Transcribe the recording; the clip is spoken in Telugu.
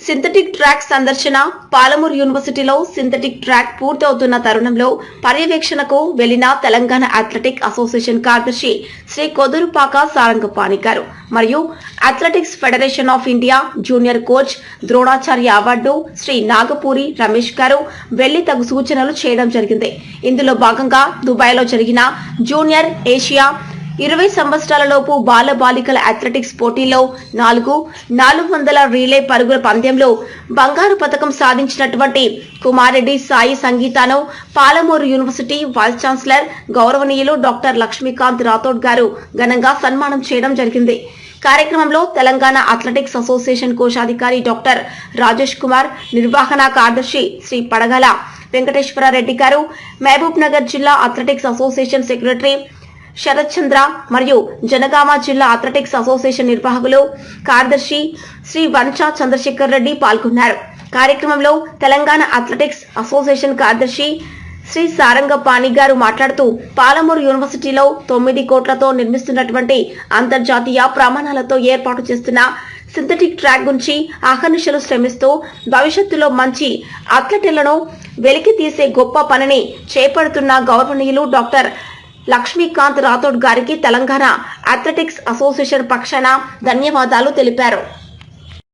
సింథటిక్ ట్రాక్ సందర్శన పాలమూరు యూనివర్సిటీలో సింథటిక్ ట్రాక్ పూర్తవుతున్న తరుణంలో పర్యవేక్షణకు వెళ్ళిన తెలంగాణ అథ్లెటిక్ అసోసియేషన్ కార్యదర్శి శ్రీ కొదురుపాక సారంగపాణి గారు మరియు athletics federation of India junior coach Dronacharya award Shri Nagapuri Ramesh garu వెళ్ళి తగు సూచనలు చేయడం జరిగింది. ఇందులో భాగంగా దుబాయ్లో జరిగిన జూనియర్ ఏషియా ఇరవై సంవత్సరాలలోపు బాల బాలికల అథ్లెటిక్స్ పోటీలో నాలుగు నాలుగు వందల రీలే పరుగుల పందెంలో బంగారు పథకం సాధించినటువంటి కుమారెడ్డి సాయి సంగీతాను పాలమూరు యూనివర్సిటీ వైస్ ఛాన్సలర్ గౌరవనీయులు డాక్టర్ లక్ష్మీకాంత్ రాథోడ్ గారు ఘనంగా సన్మానం చేయడం జరిగింది. కార్యక్రమంలో తెలంగాణ అథ్లెటిక్స్ అసోసియేషన్ కోశాధికారి డాక్టర్ రాజేష్ కుమార్ నిర్వహణ కార్యదర్శి శ్రీ పడగల వెంకటేశ్వరారెడ్డి గారు మహబూబ్ నగర్ జిల్లా athletics association secretary Sharath Chandra మరియు జనగామ జిల్లా అథ్లెటిక్స్ అసోసియేషన్ నిర్వాహకులు కార్యదర్శి శ్రీ వంచా చంద్రశేఖర్ రెడ్డి పాల్గొన్నారు. కార్యక్రమంలో తెలంగాణ అథ్లెటిక్స్ అసోసియేషన్ కార్యదర్శి శ్రీ సారంగపాణి గారు మాట్లాడుతూ పాలమూరు యూనివర్సిటీలో తొమ్మిది కోట్లతో నిర్మిస్తున్నటువంటి అంతర్జాతీయ ప్రమాణాలతో ఏర్పాటు చేస్తున్న సింథటిక్ ట్రాక్ గురించి అహర్నిశలు శ్రమిస్తూ భవిష్యత్తులో మంచి అథ్లెట్లను వెలికి తీసే గొప్ప పనిని చేపడుతున్న గౌరవనీయులు డాక్టర్ లక్ష్మీకాంత్ రాథోడ్ గారికి తెలంగాణ అథ్లెటిక్స్ అసోసియేషన్ పక్షాన ధన్యవాదాలు తెలిపారు.